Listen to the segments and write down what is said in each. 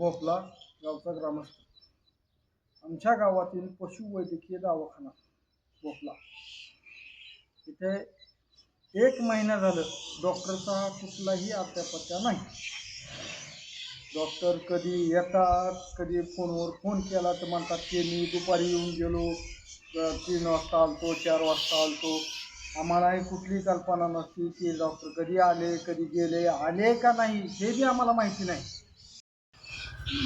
भोपला गावचा ग्रामस्थ. आमच्या गावातील पशुवैद्यकीय दवाखाना भोपला इथे एक महिना झालं डॉक्टरचा कुठलाही अत्यापत्या नाही. डॉक्टर कधी येतात कधी फोनवर फोन केला तर म्हणतात की मी दुपारी येऊन गेलो तीन वाजता आलतो चार वाजता आलतो. आम्हालाही कुठली कल्पना नसती की डॉक्टर कधी आले कधी गेले आले का नाही हे बी आम्हाला माहिती नाही. नमस्ते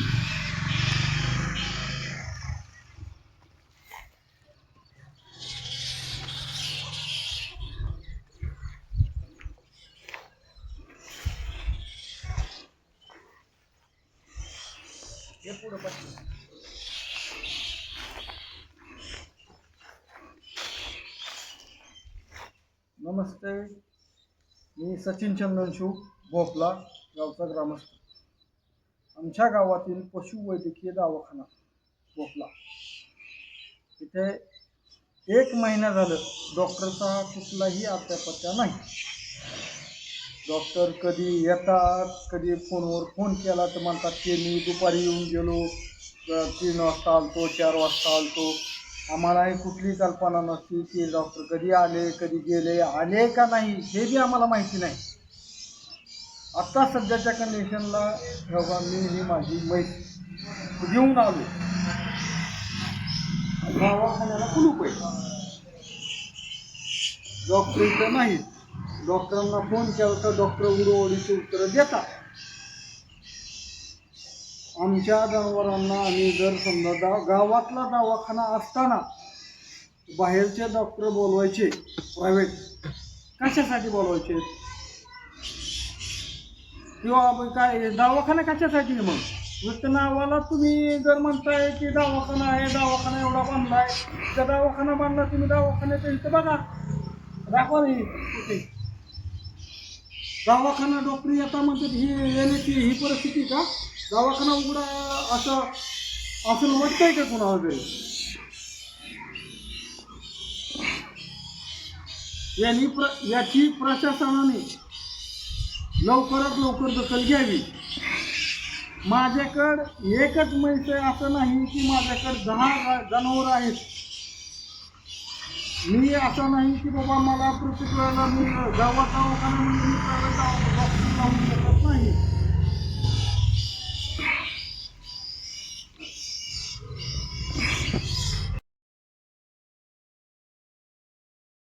मी सचिन चंदनशू भोपला गावचा ग्रामस्थ. आमच्या गावातील पशुवैद्यकीय दवाखाना भोपला इथे एक महिना झालं डॉक्टरचा कुठलाही अत्यापत्या नाही. डॉक्टर कधी येतात, कधी फोनवर फ़ोन केला तर म्हणतात की, मी दुपारी येऊन गेलो तीन वाजता आलतो, चार वाजता आलतो. आम्हालाही कुठली कल्पना नसती की डॉक्टर कधी आले, कधी गेले, आले का नाही, हे बी आम्हाला माहिती नाही. आत्ता सध्याच्या कंडिशनला बाबा मी ही माझी मैत घेऊन आलो. दवाखान्याला कुलूप आहे डॉक्टर इथं नाही. डॉक्टरांना फोन केला तर डॉक्टर उडोवडीची उत्तरं देतात. आमच्या जनावरांना आम्ही जर समजा दा गावातला दवाखाना असताना बाहेरचे डॉक्टर बोलवायचे प्रायव्हेट कशासाठी बोलवायचे? किंवा काय दवाखाना कशासाठी मग? नुसतं नावाला तुम्ही जर म्हणताय की दवाखाना आहे दवाखाना एवढा बांधलाय त्या दवाखाना बांधला तुम्ही दवाखान्याच्या इथं बघा. दाखवा कुठे? दवाखाना डॉक्टर येता म्हणतात ही येण्याची ही परिस्थिती का? दवाखाना उघडा असं असं वाटतंय का कुणा वगैरे यांनी प्र याची प्रशासनाने लवकरात लवकर दखल घ्यावी. माझ्याकडं एकच म्हैस आहे असं नाही की माझ्याकडं दहा जनावर जनावरं आहेत. मी असं नाही की बाबा मला प्रत्येक वेळेला मी गावात दवाखाना म्हणजे मी